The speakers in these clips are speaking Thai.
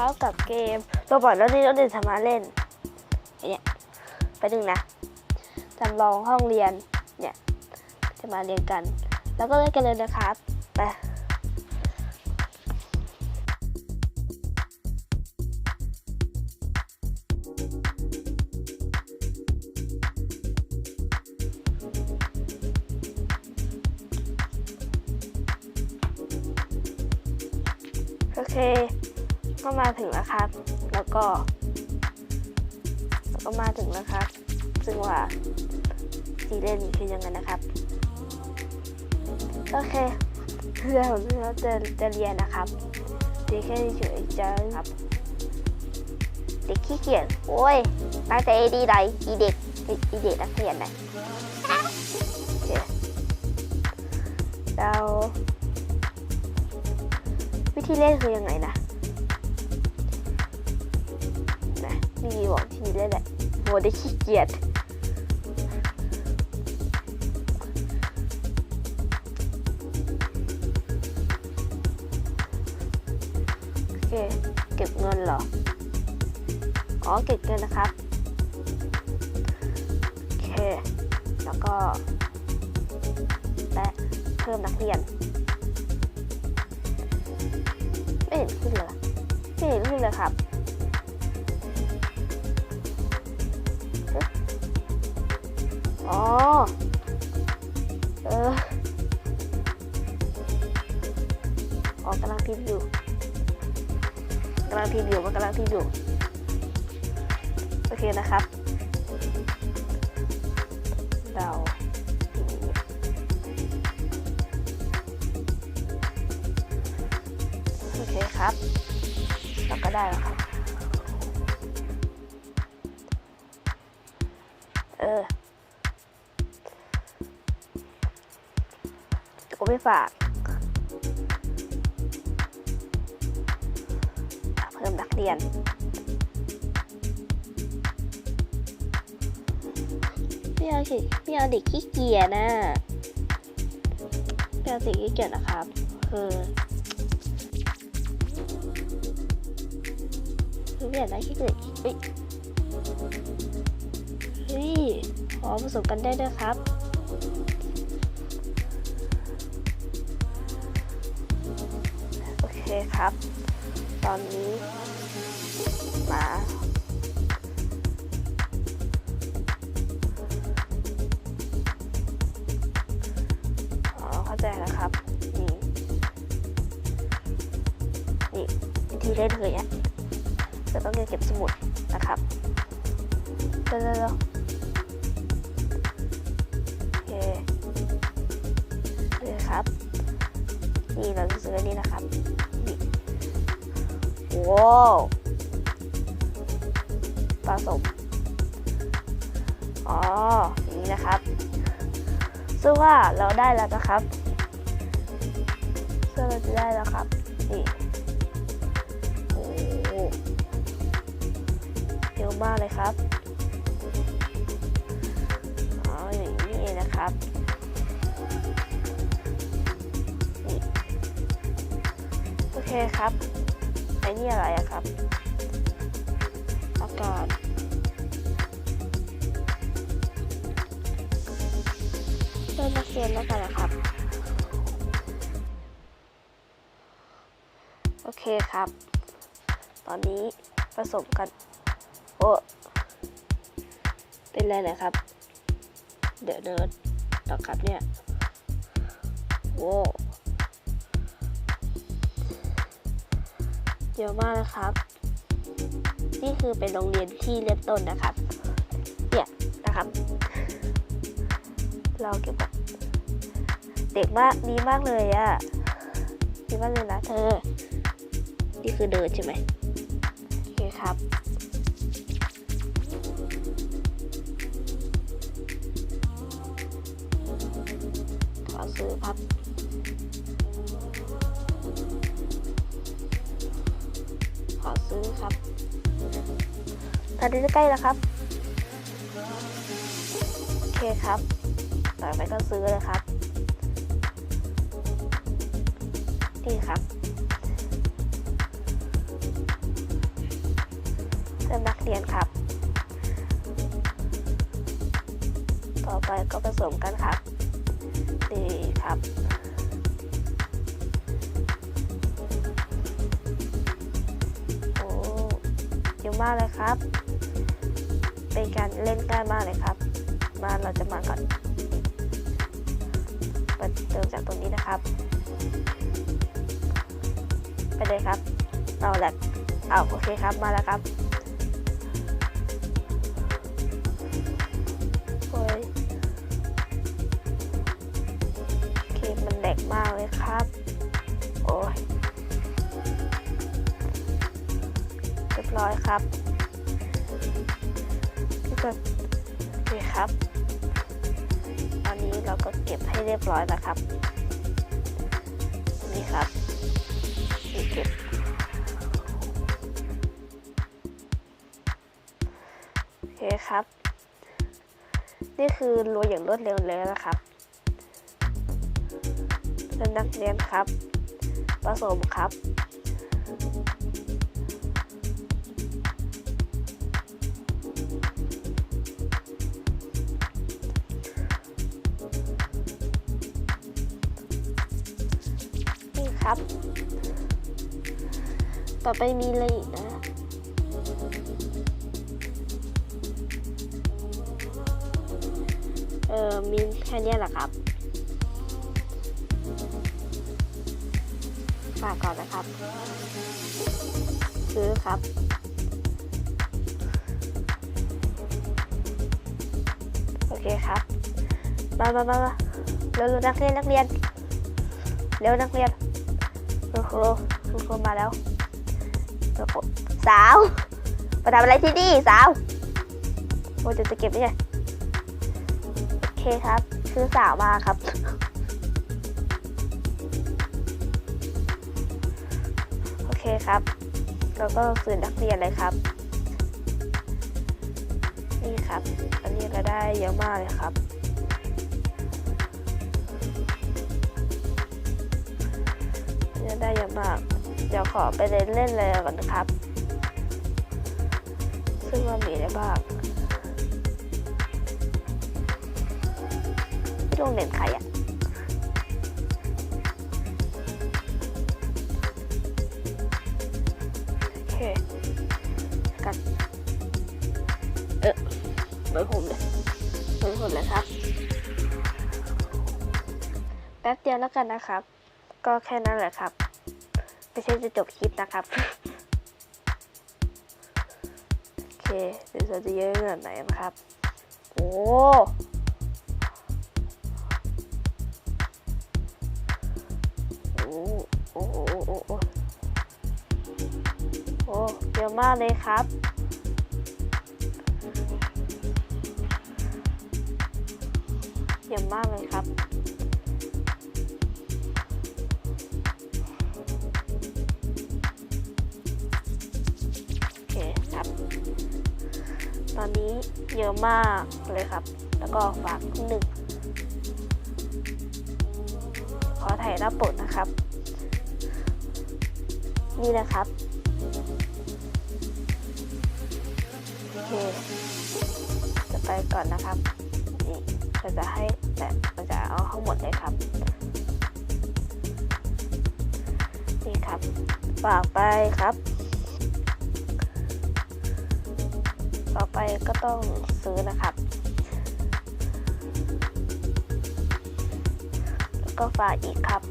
วัสดีครับกับเกมโรบอทแล้วนี่เราเดินสมาเล่นเนี่ยไปหนึ่งนะจำลองห้องเรียนเนี่ยจะมาเรียนกัน แล้วก็เล่นกันเลยนะครับไป ถึงแล้วครับ แล้วก็แล้วก็มาถึงแล้วครับ ซึ่งว่าที่เล่นคือยังไงนะครับ โอเคเพื่อผมเราจะจะเรียนนะครับเรียนแค่เฉยๆจะครับ เด็กขี้เกียจโอ้ยตั้งใจดีไรอีเด็กอีเด็กนักเรียนนะโอเคเราวิธีเล่นคือยังไงนะ นะนี่บอกทีเล่นแหละโมได้ขี้เกียจโอเค เก็บเงินเหรอ อ๋อ เก็บเงินนะครับ โอเค แล้วก็และเพิ่มนักเรียน ไม่เห็นขึ้นเลยไม่เห็นขึ้นเลยครับ พิมพ์อยู่อยู่ โอเคนะครับ เราโอเคครับเราก็ได้แล้วครับ เออก็ไม่ฝาก เรียน ไม่เอาสิไม่เอาเด็กขี้เกียจนะไม่เอาเด็กขี้เกียจนะครับ คือคือไม่อยากได้ขี้เกียจเฮ้ยเฮ้ยขอผสมกันได้ด้วยครับโอเคครับ ตอนนี้ มา อ๋อ เข้าใจแล้วครับ นี่ นี่วิธีเล่นเลยอะจะต้องเรียนเก็บสมุดนะครับเร็วๆโอเคนี่ครับนี่เราจะซื้อนนี้นะครับนี่ว้าว ผสม อ๋ออย่างนี้นะครับซึ่งว่าเราได้แล้วนะครับซึ่งเราจะได้แล้วครับ นี่โอ้เยอะมากเลยครับอ๋ออย่างนี้เองนะครับโอเคครับไอ้นี่อะไรอะครับ นักเรียนแล้วกันนะครับ โอเคครับ ตอนนี้ผสมกัน โอ้เป็นไรนะครับ เดี๋ยวเดินต่อครับเนี่ยโว้เยอะมากนะครับ นี่คือเป็นโรงเรียนที่เริ่มต้นนะครับ เนี่ยนะครับ เราเก็บแบบ เด็กมากดีมากเลยอะดีมากเลยนะเธอ นี่คือเดินใช่ไหมโอเคครับขอซื้อครับขอซื้อครับตอนนี้จะใกล้แล้วครับ โอเคครับ ต่อไปก็ซื้อเลยครับ นี่ครับสื้อนักเรียนครับ ต่อไปก็ผสมกันครับ นี่ครับโอ้เยอะมากเลยครับ เป็นการเล่นง่ายมากเลยครับ มาเราจะมาก่อนเติมจากตรงนี้นะครับ เลยครับ เอาแหละเอาโอเคครับมาแล้วครับโอ้ยเกมมันแหลกมากเลยครับ โอ้ยเรียบร้อยครับนี่ก็โอเคครับ ตอนนี้เราก็เก็บให้เรียบร้อยแล้วครับ เคครับ นี่คือรวยอย่างรวดเร็วเลยนะครับเป็นนักเรียนครับ ผสมครับ นี่ครับ ต่อไปมีอะไรอีกนะ เออมีแค่นี้แหละครับ ฝากก่อนนะครับ ซื้อครับโอเคครับมามามามาเร็วๆนักเรียนนักเรียนเร็วนักเรียนคุณครูคุณครูมาแล้วคุณครูสาวมาทำอะไรที่นี่สาวโอ้จะจะเก็บไว้ไง โอเคครับคือสาวมาครับ โอเคครับแล้วก็สื่อนักเรียนเลยครับ นี่ครับ อันนี้เราได้เยอะมากเลยครับเนี่ได้เยอะมาก เดี๋ยวขอไปเล่นเล่นเลยก่อนนะครับ ซึ่งว่ามีได้บ้าง ที่โรงเรียนใครอะโอเคกันเออเหมือนผมเลยเหมือนผมเลยครับ แป๊บเดียวแล้วกันนะครับ ก็แค่นั้นแหละครับ ไม่ใช่จะจบคลิปนะครับโอเคเดี๋ยวเราจะเยอะขนาดไหนนะครับ โอ้ อ้โอ้โอ้โอโอ้เยอะมากเลยครับเยอะมากเลยครับโอเคครับ ตอนนี้เยอะมากเลยครับ แล้วก็ฝากหนึ่งขอถ่ายหน้าปกนะครับ นี่นะครับโอเคจะไปก่อนนะครับนี่เราจะให้แบบเราจะเอาทั้งหมดเลยครับ นี่ครับฝากไปครับ ต่อไปก็ต้องซื้อนะครับแล้วก็ฝากอีกครับ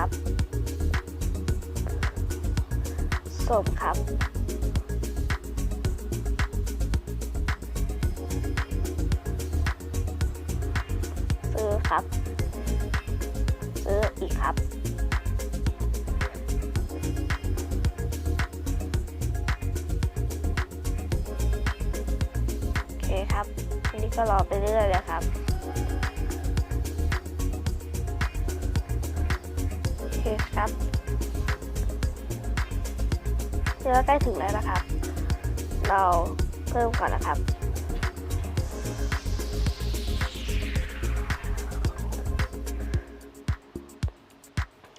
ครับสมครับ ซื้อครับ ซื้ออีกครับ โอเคครับอันนี้ก็รอไปเรื่อยเลยครับ ครับ เดี๋ยวใกล้ถึงแล้วนะครับ เราเพิ่มก่อนนะครับ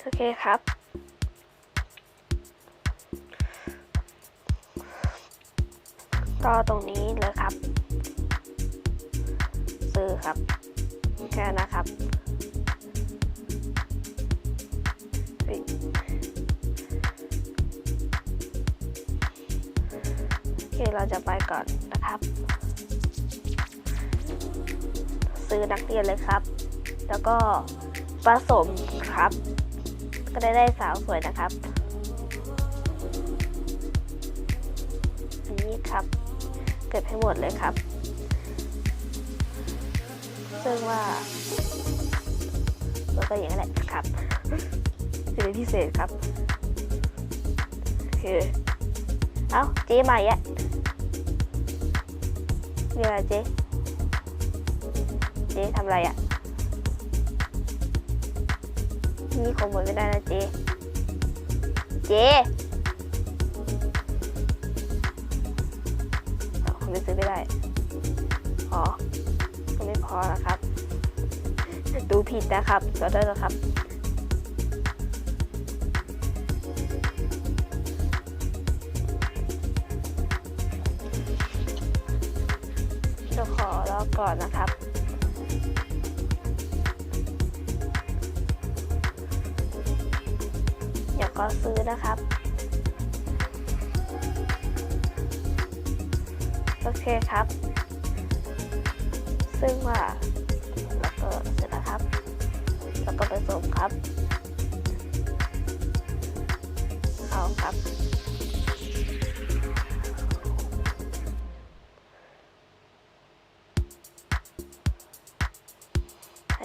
โอเคครับ ก็ตรงนี้เลยครับ ซื้อครับ แค่นะครับ เฮ้ยโอเค เราจะไปก่อนนะครับ ซื้อนักเรียนเลยครับ แล้วก็ผสมครับ ก็ได้ได้สาวสวยนะครับ อันนี้ครับ เก็บให้หมดเลยครับ ซึ่งว่า แล้วก็อย่างนั้นแหละครับ สินพิเศษครับคือเอ้าเจ๊มาอีกอะมีอะไรเจ๊เจ๊ทำอะไรอะนี่ขโมยไม่ได้นะเจ๊เจ๊เอาคุณไปซื้อไม่ได้พอก็ไม่พอนะครับ ดูผิดนะครับขอโทษนะครับ ก่อนนะครับอย่าก็ซื้อนะครับ โอเคครับ ซึ่งว่าแล้วก็เสร็จแล้วครับ แล้วก็ไปส่งครับ เอาครับ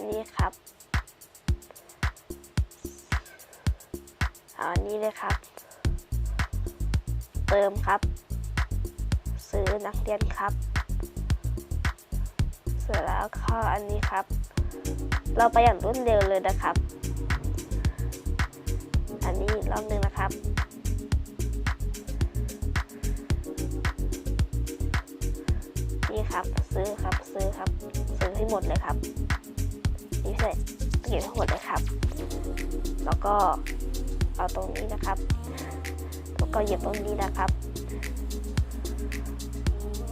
นนี้ครับเอาอันนี้เลยครับ เติมครับ ซื้อนักเรียนครับ เสร็จแล้วข้ออันนี้ครับ เราไปอย่างรวดเร็วเลยนะครับ อันนี้รอบหนึ่งนะครับนี่ครับ ซื้อครับซื้อครับ ซื้อให้หมดเลยครับ นี่เสร็จเก็บให้หมดเลยครับ แล้วก็เอาตรงนี้นะครับแล้วก็เหยียบตรงนี้นะครับ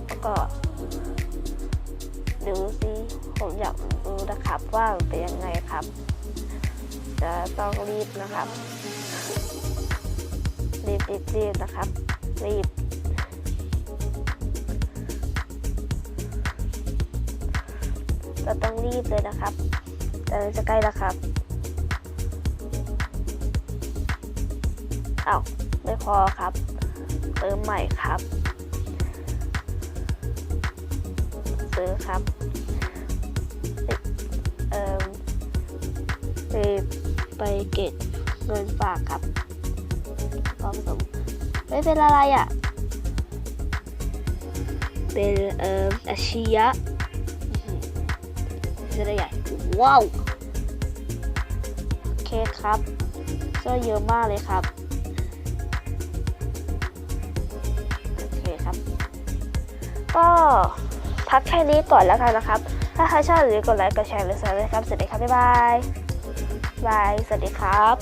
แล้วก็ดูสิผมอยากรู้นะครับว่าเป็นยังไงครับ จะต้องรีบนะครับ รีบรีบรีบนะครับ รีบเราต้องรีบเลยนะครับ แต่จะใกล้แล้วครับอา้าวไม่พอครับ เติมใหม่ครับ ซื้อครับ เอ่อไปไปเก็บเงินฝากครับพร้อมสมไม่เป็นอะไรอะ เป็นเอ่ออาชียะเสื้ใหญ่ ว้าว โอเคครับเสื้อเยอะมากเลยครับ โอเคครับ ก็พักแค่นี้ก่อนแล้วกันนะครับ ถ้าใครชอบอย่าลืมกดไลค์ กดแชร์หรือซับสไครต์ครับ สวัสดีครับ บ๊ายบาย บาย สวัสดีครับ